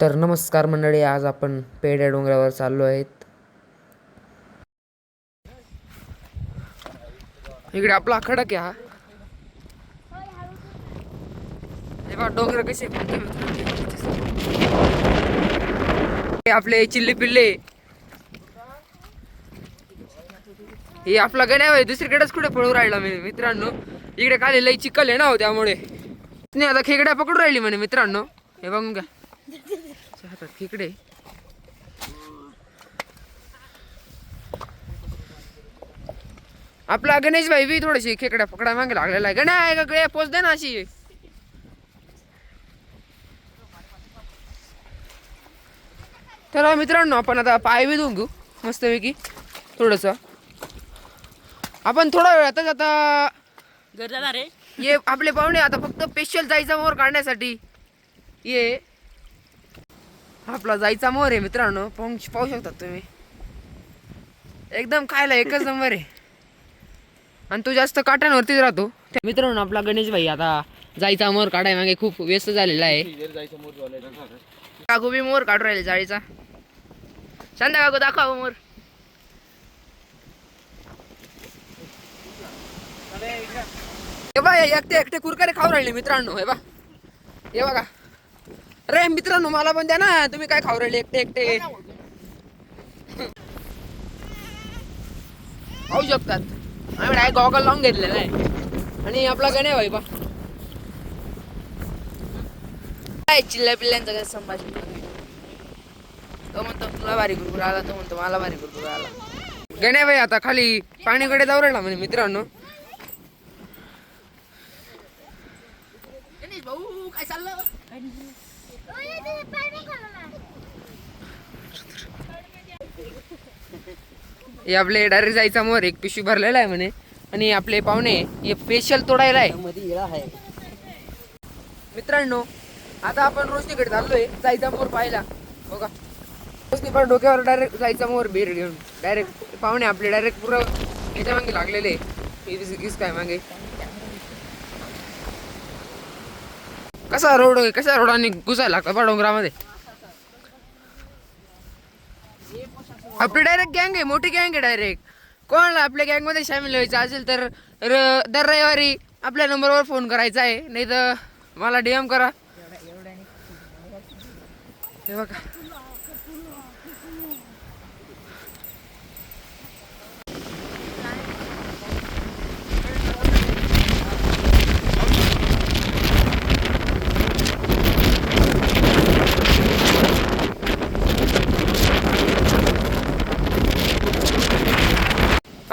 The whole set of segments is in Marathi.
तर नमस्कार मंडळी आज आपण पेड्या डोंगरावर चाललो आहेत. इकडे आपला खडक आहे हा. हे डोंगर कसे हे आपले चिल्ले पिल्ले. हे आपला गण्या आहे दुसरीकडेच कुठे पळू राहिला मी मित्रांनो? इकडे खाली लई चिखल आहे ना हो त्यामुळे. नाही आता खेकड्या पकडून राहिली म्हणे मित्रांनो. हे बघून घ्या. त्याच्या हातात खेकडे आपला गणेश भाई बी थोडीशी खेकड्या पकडा मागे लागलेला आहे. गण्या आहे का गड्या पोच दे ना अशी. चला मित्रांनो आपण आता पाय बी धुवून घेऊ. मस्तपैकी थोडंसं. आपण थोडा वेळ आता आता घर जाणार रे ये आपले पाहुणे आता फक्त स्पेशल जायचा मोर काढण्यासाठी. ये. आपला जायचा मोर आहे मित्रांनो. पाहू पाहू शकतात तुम्ही. एकदम खायला एकच नंबर आहे. आणि तो जास्त काट्यांवरतीच राहतो. त्या मित्रांनो आपला गणेश भाई आता जायचा मोर काढाय मागे खूप व्यस्त झालेला आहे. काकू बी मोर काढू राहिले जाळीचा. शांत काकू दाखवा मोर. हे बा एकटे एकटे कुरकरे खाऊ राहिले मित्रांनो. हे बा हे बघा. अरे मित्रांनो मला पण द्या ना. तुम्ही काय खाऊ राहिले? एकटे एकटे. खाऊ शकतात. आम्ही डायरेक्ट गॉगल लावून घेतलेला आहे. आणि आपला गणे भाई बा. काय चिल्ल्या पिल्ल्यांचं काय संभाषण तो म्हणतो तुला भारी गुरगुर आला. तो म्हणतो मला भारी गुरगुर आला. गणे भाई आता खाली पाणीकडे जाऊ राहिला म्हणजे मित्रांनो. भाऊ काय चाललं? हे आपले डायरेक्ट जायचा मोर एक पिशवी भरलेला आहे म्हणे. आणि आपले पाहुणे हे स्पेशल तोडायला आहे. मध्ये मित्रांनो आता आपण रोशनीकडे चाललोय जायचा मोर पाहिला बघा. रोशनी पण डोक्यावर डायरेक्ट जायचा मोर बेर घेऊन. डायरेक्ट पाहुणे आपले डायरेक्ट पुरं याच्या मागे लागलेले हे काय मागे. कसा रोड कशा रोडाने घुसायला लागतो बा डोंगरामध्ये? आपली डायरेक्ट गँग आहे मोठी गँग आहे डायरेक्ट कोणाला आपल्या गँगमध्ये सामील व्हायचं असेल तर र दर रविवारी आपल्या नंबरवर फोन करायचा आहे. नाही तर मला डीएम करा. हे बघा.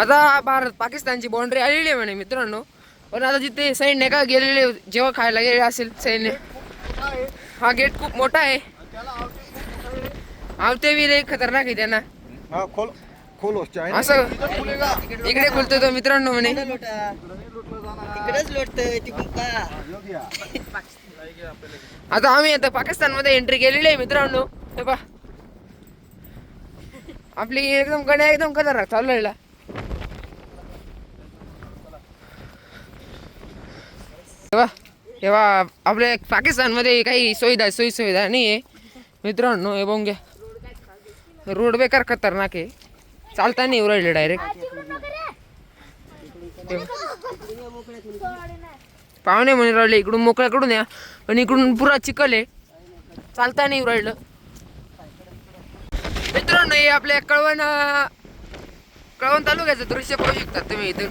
आता भारत पाकिस्तानची बाउंड्री आलेली आहे म्हणे मित्रांनो. पण आता जिथे सैन्य का गेलेले जेव्हा खायला गेले असेल सैन्य. हा गेट खूप मोठा आहे. आवते बी लय खतरनाक आहे त्यांना. हाँ खोल खोलो चाइना असं. इकडे खुलतो तो मित्रांनो म्हणे. आता आम्ही आता पाकिस्तानमध्ये एंट्री केलेली आहे मित्रांनो. हे आपली एकदम गण्या एकदम खतरनाक चाललेला वा तेव्हा आपल्या पाकिस्तानमध्ये काही सुविधा सोयी सुविधा नाही आहे मित्रांनो हे बघून घ्या. रोड बेकार खतरनाक आहे. चालता नाही उरडले डायरेक्ट पाहुणे म्हणे राहिले इकडून मोकळ्याकडून या. आणि इकडून पुरा चिखल आहे. चालता नाही उरडलं मित्रांनो हे आपल्या कळवण कळवण तालुक्याचं दृश्य पाहू शकतात तुम्ही इथं.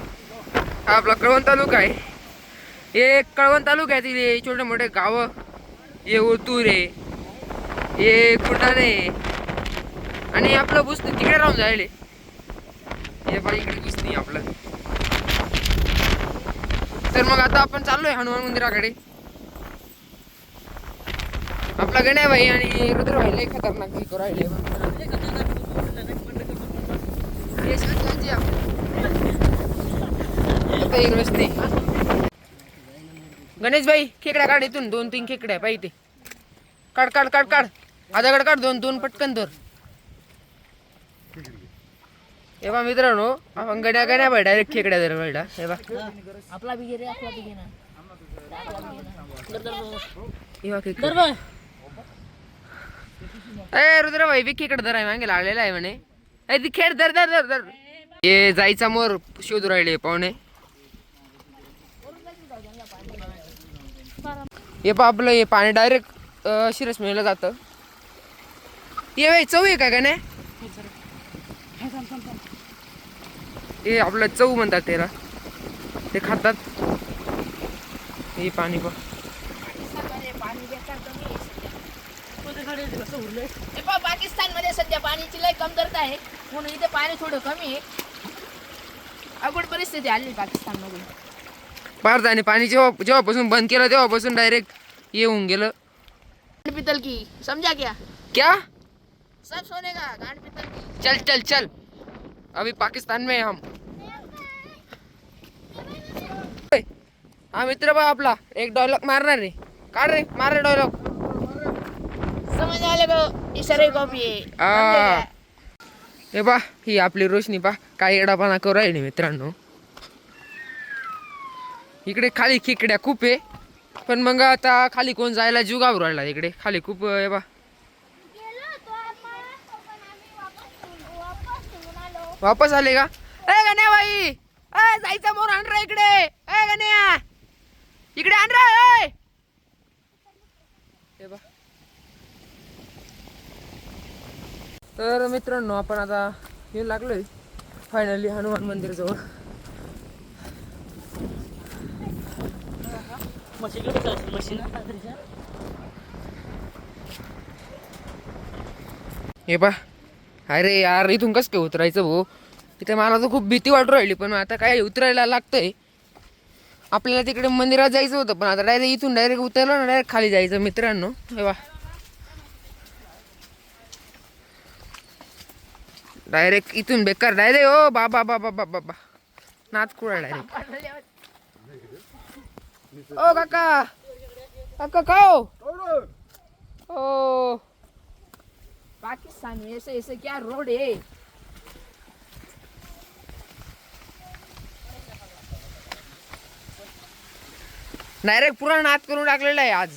हा आपला कळवण तालुका आहे. हे कळवण तालुक्यातील हे छोटे मोठे गावं. हे ओतूर आहे. हे खुटाणे आणि आपलं बुसणी तिकडे राहून जायले. हे बाई इकडे बुसणी आपलं. तर मग आता आपण चाललोय हनुमान मंदिराकडे. आपला गण्या भाई आणि रुद्र भाई लय खतरनाक हे राहिले. आता गणेश भाई खेकड्या काढ इथून. दोन तीन खेकड्या पाहिजे काढ काढ काढ काढ. आधाकडे काढ दोन दोन पटकन तर हे बा मित्रांनो आपण गड्या गड्या भाई डायरेक्ट खेकड्या जर वेळा हे बा आपला बी रे आपला बी ना. हे हे बा खेकडे. रुद्र भाई विकीकडे धराय मागे लागलेला आहे म्हणे. खेळ धर धर धर धर. ये जायचा मोर शोधू राहिले पाहुणे. हे पा आपलं हे पाणी डायरेक्ट शिरस मिळलं जातं. ये बाई चव आहे का नाही? हे आपलं चव म्हणतात त्याला. ते खातात. हे पाणी पण पाकिस्तानमध्ये सध्या पाण्याची लय कमतरता आहे. म्हणून इथे पाणी थोडं कमी आहे. अवघड परिस्थिती आली पाकिस्तान भारताने पाणी जेव्हा जेव्हापासून बंद केलं तेव्हापासून डायरेक्ट येऊन गेलं. पीतल की समझा क्या? क्या? सब सोने का गांड पीतल की। चल चल चल. अभी पाकिस्तान में हैं हम. ओय, हा मित्र बा आपला एक डायलॉग मारणार रे. काढ रे मार रे डायलॉग समझ आले को इशारे कॉपी. हे. पा ही आपली रोशनी पा काय एडापाना करू राहिली मित्रांनो. इकडे खाली खेकड्या खूप आहे. पण मग आता खाली कोण जायला जीव घाबरू राहिला इकडे. खाली खूप आहे बा. वापस आले का? ए गण्या बाई! ए जायचा मोर आणरा इकडे. ए गण्या! इकडे आणरा ए! बा. तर मित्रांनो आपण आता येऊ लागलोय. फायनली हनुमान जवळ हे पा अरे यार इथून कसं काय उतरायचं भाऊ तिथे मला तर खूप भीती वाटू राहिली पण आता काय उतरायला लागतंय? आपल्याला तिकडे मंदिरात जायचं होतं पण आता डायरेक्ट इथून डायरेक्ट उतरलं ना डायरेक्ट खाली जायचं मित्रांनो. हे बा डायरेक्ट इथून बेकार डायरेक्ट ओ बाबा बाबा बाबा बाबा. नाच कुळा डायरेक्ट ओ काका. काका खाओ. ओ. पाकिस्तान में ऐसे ऐसे क्या रोड है? डायरेक्ट पुरा नाच करून टाकलेला आहे आज.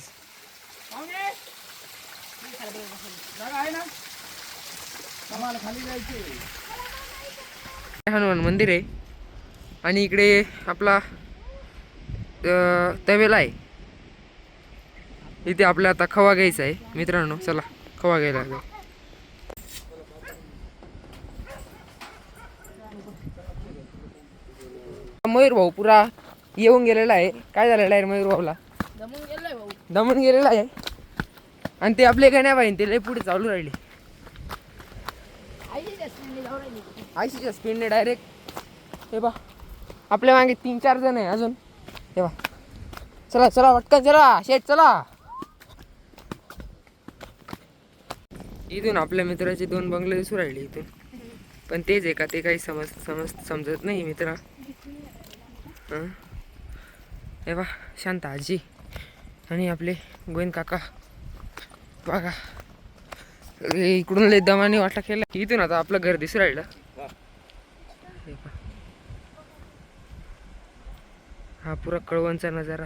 हनुमान मंदिर आहे. आणि इकडे आपला अं, तबेला आहे. इथे आपला आता खवा घ्यायचा आहे. मित्रांनो चला खवा घ्यायला जाऊ. मयूर भाऊ पुरा येऊन गेलेला आहे. काय झालेलं आहे मयूर भाऊला? दमून गेलोय भाऊ. दमून गेलेला आहे. आणि ते आपले गण्या पाहिजे ते लय पुढे चालू राहिली. आयसीच्या स्पीडने डायरेक्ट हे बा आपल्या मागे तीन चार जण आहे अजून. हे चला चला वाटकन चला शेट चला. इथून आपल्या मित्राचे दोन बंगले दिसू राहिले इथून. पण तेच आहे का ते काही समज समज समजत नाही मित्रा. हे? वा शांत आजी आणि आपले गोविंद काका. बघा. इकडून लय दमाने वाटा केला. इथून आता आपलं घर दिसू राहिलं हे पहा. हा पुरा कळवणचा नजारा.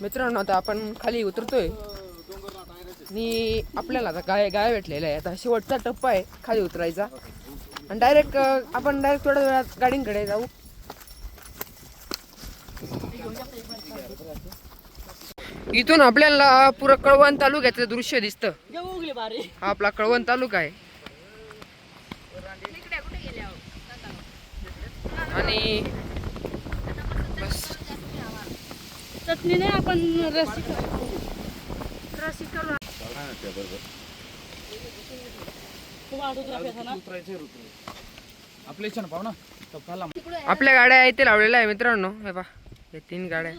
मित्रांनो आता आपण खाली उतरतोय. आणि आपल्याला आता गाय गाय भेटलेला आहे आता शेवटचा टप्पा आहे खाली उतरायचा. आणि डायरेक्ट आपण डायरेक्ट थोड्या वेळात गाडींकडे जाऊ. इथून आपल्याला पुरं कळवण तालुक्याचं दृश्य दिसतं. हा आपला कळवण तालुका आहे. आणि चटणी नाही आपण आपल्या गाड्या इथे लावलेल्या आहे मित्रांनो. हे पा हे तीन गाड्या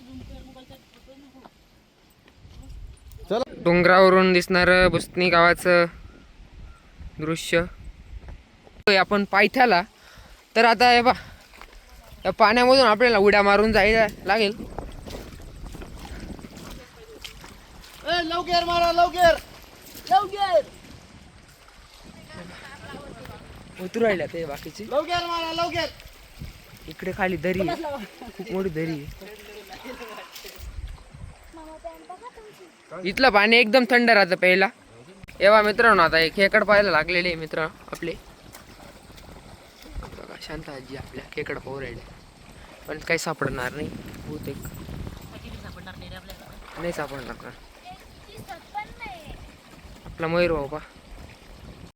डोंगरावरून दिसणार बुसनी गावाचं दृश्य. होय, आपण पायथ्याला. तर आता हे पा या पाण्यामधून आपल्याला उड्या मारून जायला लागेल. लवकर मारा लवकर. लवकर. उतरू राहिल्या ते बाकीचे. लवकर मारा लवकर. इकडे खाली दरी आहे. खूप मोठी दरी आहे. इथलं पाणी एकदम थंड राहतं प्यायला एव्हा मित्रांनो आता एक खेकड पाहायला लागलेले मित्र आपले. शांत आजी आपल्या खेकड पाहू राहिले. पण काही सापडणार नाही बहुतेक. नाही सापडणार का? आपला मयूर भाऊ पा